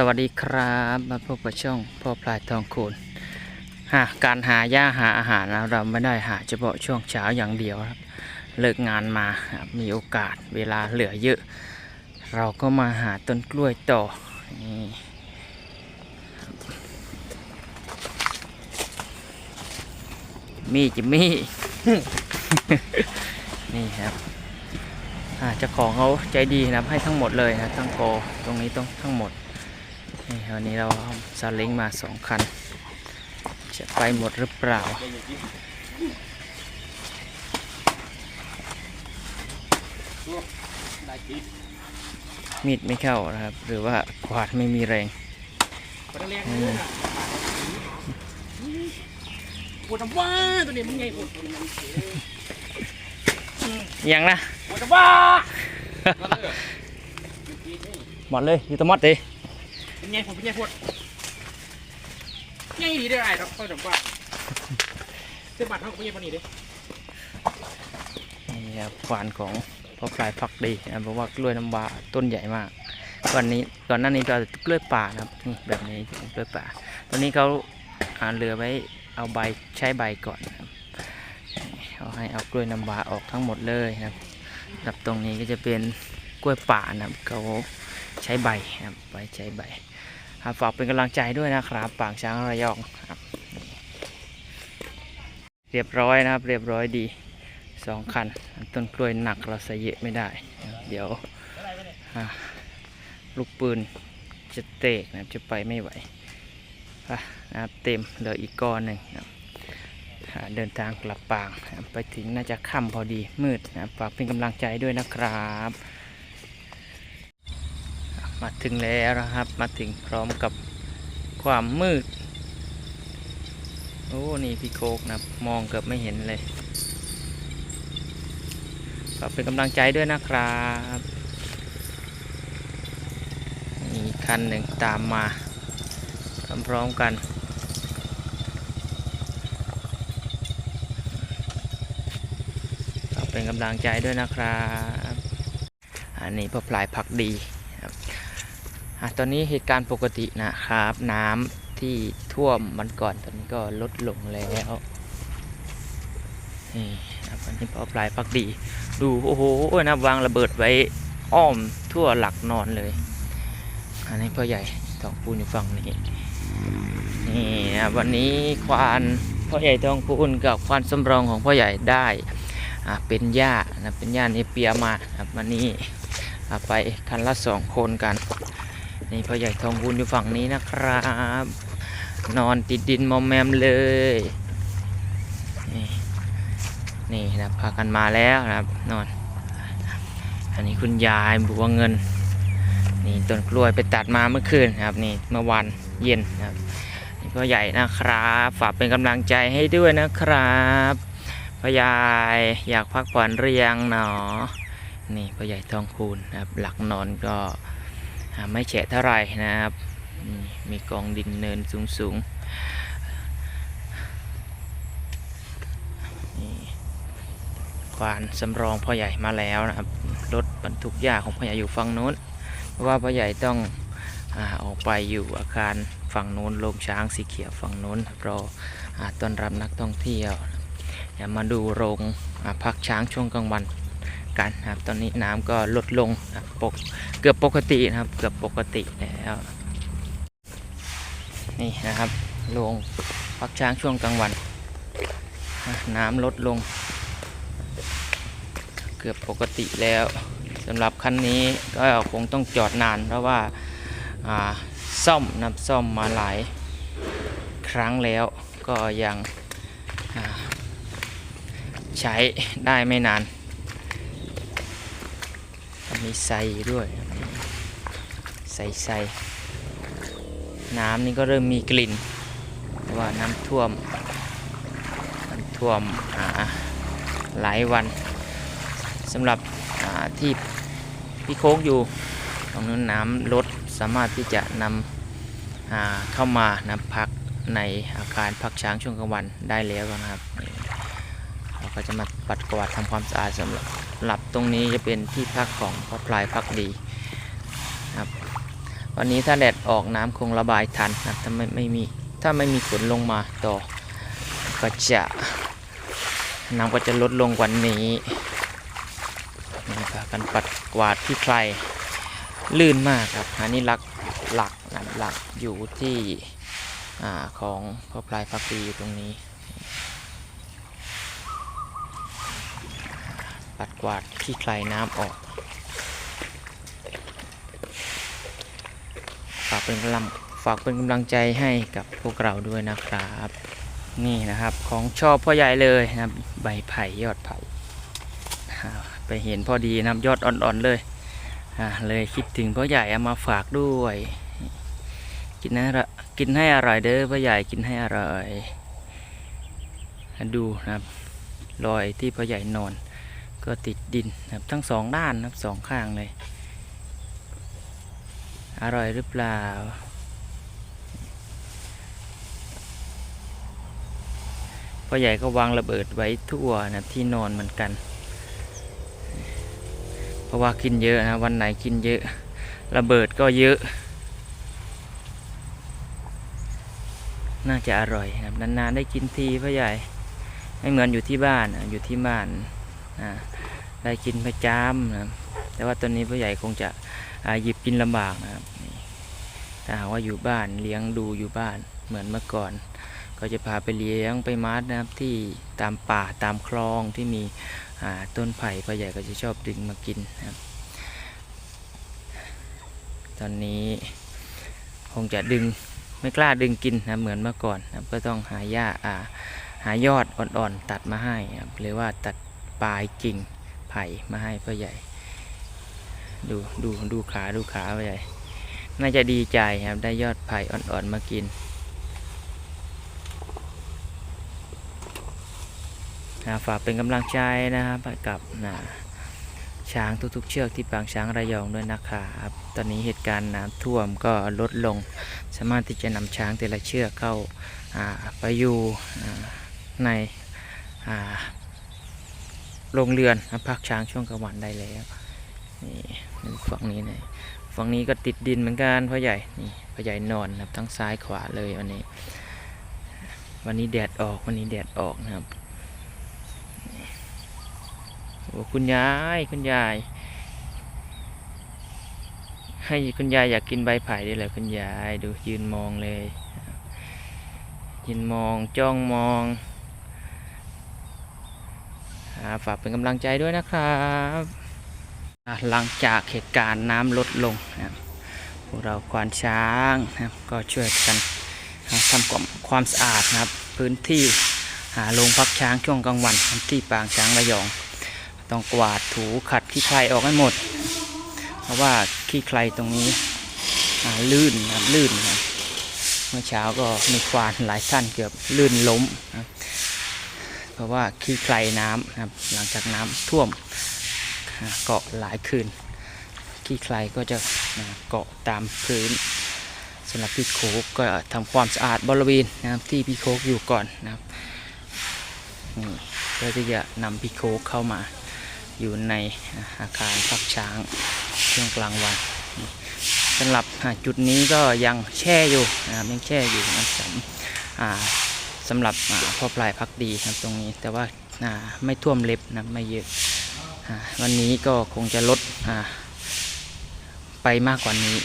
สวัสดีครับมาพบกับช่องพ่อพลายทองคูณหาการหาหญ้าหาอาหารนะเราไม่ได้หาเฉพาะช่วงเช้าอย่างเดียวครับเลิกงานมามีโอกาสเวลาเหลือเยอะ เราก็มาหาต้นกล้วยต่อนี่มีจิมมี่นี่ครับอ่าเจ้าของเขาใจดีนะให้ทั้งหมดเลยนะทั้งโกตรงนี้ต้องทั้งหมด นี่วันนี้เราซาเล้งมาสองคัน จะไปหมดหรือเปล่า มีดไม่เข้านะครับ หรือว่ากวาดไม่มีแรงปวดว่าตัวนี้มึงไงปวดยังนะปวดว่าหมดเลย อยู่ตะมอดดิ เป็นไงปวดเป็นไงปวดไงดีด้ไรครับปวดว่าเส้นบาดเท่ากับเป็นไงปนี่ดินี่ครับควานของพ่อพลายพักดีนะเพราะว่ากล้วยน้ำว้าต้นใหญ่มากก่อนนี้ก่อนหน้านี้ก็กล้วยป่านะครับนี่แบบนี้กล้วยป่าตอนนี้เขาอาเหลือไว้เอาใบใช้ใบก่อนนะครับเขาให้เอากล้วยน้ำว้าออกทั้งหมดเลยนะครับครับตรงนี้ก็จะเป็นกล้วยป่านะครับเขาใช้ใบนะครับไว้ใช้ใบ ฝากเป็นกำลังใจด้วยนะครับปางช้างระยองครับเรียบร้อยนะครับ เรียบร้อยดีสองคัน ต้นกล้วยหนักเราใส่เยอะไม่ได้ เดี๋ยวลูกปืนจะเตกนะครับจะไปไม่ไหวนะครับเต็มเหลืออีกก้อนหนึ่งนะครับเดินทางกลับปาง ไปถึงน่าจะค่ำพอดีมืดนะฝากเป็นกำลังใจด้วยนะครับ มาถึงแล้วนะครับ มาถึงพร้อมกับความมืด โอ้ นี่พี่โคกนะมองเกือบไม่เห็นเลยฝากเป็นกำลังใจด้วยนะครับมีคันหนึ่งตามมาพร้อมๆกันฝากเป็นกำลังใจด้วยนะครับ อันนี้พ่อพลายพักดี อะตอนนี้เหตุการณ์ปกตินะครับ น้ำที่ท่วมมันก่อนตอนนี้ก็ลดลงแล้วนี่ครับอันนี้พ่อพลายพักดี ดูโอ้โหนะวางระเบิดไว้อ้อมทั่วหลักนอนเลย อันนี้พ่อใหญ่ทองพูนอยู่ฝั่งนี้นี่นะวันนี้ควานพ่อใหญ่ทองพูนกับควานสำรองของพ่อใหญ่ได้เป็นหญ้านะเป็นหญ้าเนเปียมาครับวันนี้ไปคันละสองคนกัน นี่พ่อใหญ่ทองพูนอยู่ฝั่งนี้นะครับ นอนติดดินมอมแมมเลย นี่นี่นะพากันมาแล้วนะครับนอน อันนี้คุณยายบัวเงิน นี่ต้นกล้วยไปตัดมาเมื่อคืนนะครับ นี่เมื่อวันเย็นนะครับนี่พ่อใหญ่นะครับฝากเป็นกำลังใจให้ด้วยนะครับพ่อใหญ่อยากพักผ่อนหรือยังเนาะนี่พ่อใหญ่ทองคูณนะครับ หลักนอนก็ ไม่แฉะเท่าไหร่นะครับ มีกองดินเนินสูงๆนี่ควานสำรองพ่อใหญ่มาแล้วนะครับรถบรรทุกหญ้าของพ่อใหญ่อยู่ฝั่งนู้น เพราะว่าพ่อใหญ่ต้องอออกไปอยู่อาคารฝั่งนู้นโรงช้างสีเขียวฝั่งนู้นรออต้อนรับนักท่องเที่ยวอย่ามาดูโรงพักช้างช่วงกลางวัน กันครับ ตอนนี้น้ำก็ลดลงนะปกเกือบปกตินะครับ เกือบปกติแล้วนี่นะครับโรงพักช้างช่วงกลางวัน น้ำลดลง เกือบปกติแล้วสำหรับคันนี้ก็คงต้องจอดนาน เพราะว่าซ่อมนับซ่อมมาหลายครั้งแล้วก็ยังใช้ได้ไม่นาน มีใส่ด้วยใส่ใส่น้ำนี่ก็เริ่มมีกลิ่นว่าน้ำท่วมน้ำท่วมหลายวันสำหรับที่พี่โค้กอยู่ตรงนั้นน้ำลดสามารถที่จะนำเข้ามานะพักในอาคารพักช้างช่วงกลางวันได้แล้วนะครับเราก็จะมาปัดกวาดทำความสะอาดสำหรับ หลับตรงนี้จะเป็นที่พักของพ่อพลายพักดีครับวันนี้ถ้าแดดออกน้ำคงระบายทันนะถ้าไม่ไม่มีถ้าไม่มีฝนลงมาต่อก็จะน้ำก็จะลดลงกว่านี้นี่ครับการปัดกวาดที่ใครลื่นมากครับ อันนี้หลักหลักนหลักอยู่ที่อของพ่อพลายพักดีอยู่ตรงนี้ ปัดกวาดที่ใครน้ำออกฝากเป็นกำลังฝากเป็นกำลังใจให้กับพวกเราด้วยนะครับ นี่นะครับของชอบพ่อใหญ่เลยนะครับ ใบไผ่ยอดไผ่อ่าไปเห็นพอดีนะครับยอดอ่อนๆเลยอ่าเลยคิดถึงพ่อใหญ่เอามาฝากด้วย กินให้ระกินให้อร่อยเด้อพ่อใหญ่กินให้อร่อย ดูนะครับรอยที่พ่อใหญ่นอน ก็ติดดินนะครับทั้งสองด้านนะครับสองข้างเลย อร่อยหรือเปล่า พ่อใหญ่ก็วางระเบิดไว้ทั่วนะที่นอนเหมือนกัน เพราะว่ากินเยอะนะวันไหนกินเยอะ ระเบิดก็เยอะ น่าจะอร่อยนะครับนานๆได้กินทีพ่อใหญ่ไม่เหมือนอยู่ที่บ้านอยู่ที่บ้าน ได้กินประจำนะแต่ว่าตอนนี้พ่อใหญ่คงจะหยิบกินลำบากนะครับถ้าหากว่าอยู่บ้านเลี้ยงดูอยู่บ้านเหมือนเมื่อก่อน ก็จะพาไปเลี้ยงไปมัดนะครับที่ตามป่าตามคลองที่มีต้นไผ่พ่อใหญ่ก็จะชอบดึงมากินนะครับตอนนี้คงจะดึงไม่กล้าดึงกินนะเหมือนเมื่อก่อนนะก็ต้องหาหญ้าอ่าหายอดอ่อนๆตัดมาให้นะหรือว่าตัด ปลายกิ่งไผ่มาให้พ่อใหญ่ ดูดูดูขาดูขาพ่อใหญ่ น่าจะดีใจครับได้ยอดไผ่อ่อนๆมากินนะฝากเป็นกำลังใจนะครับกับนะช้างทุกๆ เชือกที่ปางช้างระยองด้วยนะครับตอนนี้เหตุการณ์น้ำท่วมก็ลดลง สามารถที่จะนำช้างแต่ละเชือกเข้าไปอยู่ในอ่า โรงเรือนพักช้างช่วงกลางวันได้แล้วนี่ฝั่งนี้นะฝั่งนี้ก็ติดดินเหมือนกันพ่อใหญ่นี่พ่อใหญ่นอนนะครับทั้งซ้ายขวาเลยวันนี้ วันนี้แดดออกวันนี้แดดออกนะครับโอ้คุณยายคุณยาย ให้คุณยายอยากกินใบไผ่ด้วยเหรอคุณยายดูยืนมองเลย ยืนมองจ้องมอง ฝากเป็นกำลังใจด้วยนะครับหลังจากเหตุการณ์น้ำลดลงนะพวกเราควานช้างนะครับก็ช่วยกันอ่าทำความความสะอาดนะครับ พื้นที่หาโรงพักช้างช่วงกลางวันที่ปางช้างระยอง ต้องกวาดถูขัดขี้ใครออกให้หมด เพราะว่าขี้ใครตรงนี้ลื่นนะลื่นนะเมื่อเช้าก็มีควานหลายท่านเกือบลื่นล้มนะ เพราะว่าขี้ใครน้ำนะครับ หลังจากน้ำท่วมเกาะหลายคืน ขี้ใครก็จะเกาะตามพื้นสำหรับพี่โคกก็ทำความสะอาดบริเวณนะครับที่พี่โคกอยู่ก่อนนะครับนี่เพื่อที่จะนำพี่โคกเข้ามาอยู่ในอาคารพักช้างช่วงกลางวันสำหรับจุดนี้ก็ยังแช่อยู่นะครับยังแช่อยู่นะสำอ่า สำหรับพ่อปลายพักดีครับตรงนี้ แต่ว่าไม่ท่วมเล็บนะไม่เยอะวันนี้ก็คงจะลดไปมากกว่านี้